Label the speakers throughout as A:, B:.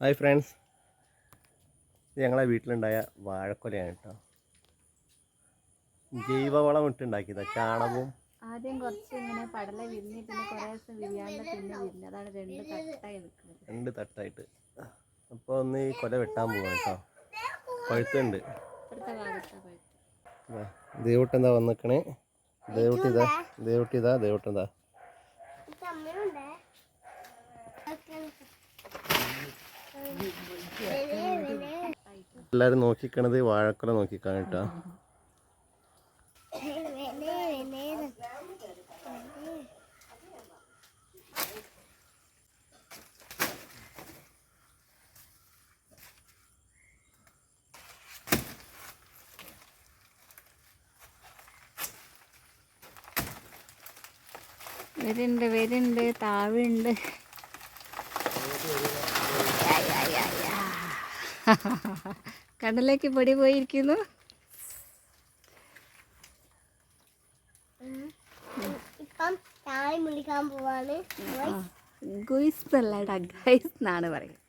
A: Hi friends ഇത് ഞങ്ങളെ വീട്ടിലുണ്ടായ വാഴക്കൊലയാണ് കേട്ടോ. ജൈവവളം ഇട്ടുണ്ടാക്കിയതാണ് ചാണകവും.
B: ആദ്യം കുറച്ച് ഇങ്ങനെ പടല വിരിഞ്ഞ് പിന്നെ കുറേ ദിവസം വിരിയാണ്ട് പിന്നെ വിരിഞ്ഞ്. അതാണ് രണ്ട് തട്ടായി നിൽക്കുന്നത്.
A: രണ്ട് തട്ടായിട്ട്. അപ്പോൾ ഒന്ന് ഈ കൊല വെട്ടാൻ പോവാം കേട്ടോ. പഴുത്തുണ്ട്.
B: ദൈവട്ടെന്താ ഭാഗത്താ പഴുത്ത്.
A: ദേവട്ട് എന്താ വന്നിക്കണേ? ദൈവട്ടിതാ ഇതാ ദേവട്ട് എല്ലാവരും നോക്കിക്കണത് വാഴക്കുല നോക്കിക്കാൻ കേട്ടോ.
B: വരുന്നുണ്ട് വരുന്നുണ്ട് താവുണ്ട് കടലേക്ക് പൊടി പോയിരിക്കുന്നു.
C: ഇപ്പം താഴെ വിളിക്കാൻ പോവാണ്.
B: ഗുയിസ് എന്നല്ലടാ ഗൈസ് എന്നാണ് പറയുന്നത്.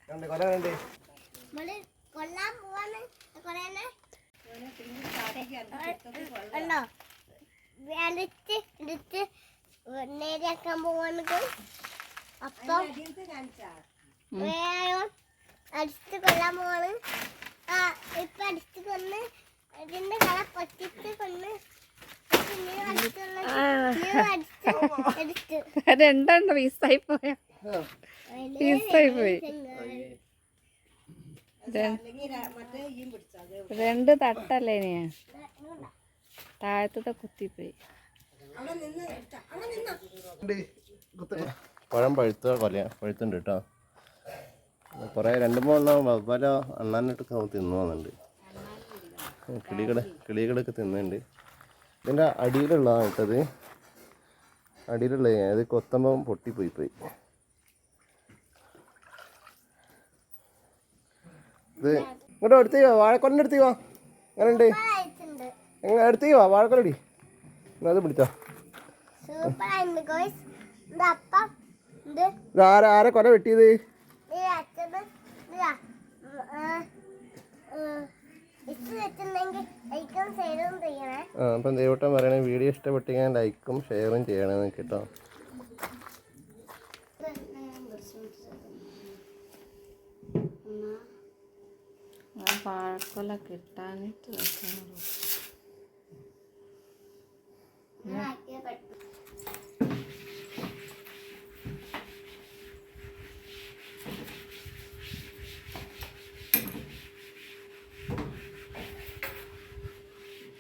C: കൊല്ലാൻ പോവാണ്. കൊറേനെ ഉണ്ടോ? അടിച്ച് എടുത്ത് നേരെയാക്കാൻ പോവാണ് അപ്പം വേഗം ആ ഇപ്പൊ അടിച്ച് കൊന്ന് ഇതിന്റെ കള പൊട്ടിച്ച് കൊന്ന്
B: രണ്ടെണ്ണം പീസായി പോയ? പീസായി പോയി. രണ്ട് തട്ടല്ലേ ഞാൻ താഴത്തെ കുത്തിപ്പോയി.
A: പഴം പഴുത്ത കൊല പഴുത്തുണ്ട് കേട്ടോ. കുറേ രണ്ട് മൂന്നെണ്ണം വവ്വാല അണ്ണാനിട്ട് തിന്നു വന്നിട്ടുണ്ട് കിളികളെ കിളികളൊക്കെ തിന്നുന്നുണ്ട് ഇതിന്റെ അടിയിലുള്ളതാണ് കേട്ടത് അടിയിലുള്ള അത് കൊത്തമ്പം പൊട്ടിപ്പോയി പോയി. ഇത് ഇങ്ങോട്ട് അടുത്തേ വാ വാഴക്കൊല്ലിന്റെ അടുത്തേ വാ. അങ്ങനെ ഉണ്ട് എങ്ങനെ എടുത്തേ വാ വാഴക്കൊല്ലടി എന്നാ അത് പിടിച്ചോ. ആരാ ആരെ കൊല വെട്ടിയത്? ആ അപ്പം ദൈവട്ടം പറയണേ വീഡിയോ ഇഷ്ടപ്പെട്ടെങ്കിൽ ലൈക്കും ഷെയറും ചെയ്യണമെന്ന് കേട്ടോ.
B: പാഴക്കൊല കിട്ടാനിട്ട് വെക്കാനുള്ളൂ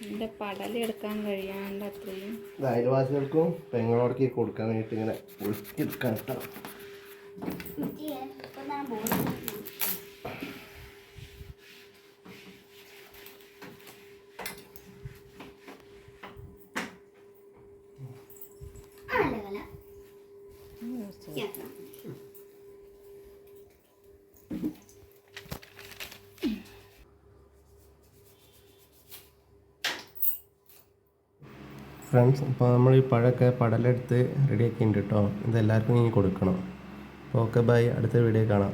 B: എന്റെ പടലെടുക്കാൻ കഴിയാണ്ട് അത്രയും.
A: ഇത് അയൽവാസികൾക്കും പെങ്ങളോടൊക്കെ കൊടുക്കാൻ വേണ്ടിയിട്ട് ഇങ്ങനെ ഒഴുക്കിയെടുക്കാൻ കേട്ടോ. ഫ്രണ്ട്സ് ഇപ്പോൾ നമ്മൾ ഈ പഴമൊക്കെ പടലെടുത്ത് റെഡിയാക്കിയിട്ടുണ്ട് കേട്ടോ ഇതെല്ലാവർക്കും ഇനി കൊടുക്കണം. ഓക്കെ ബൈ അടുത്ത വീഡിയോ കാണാം.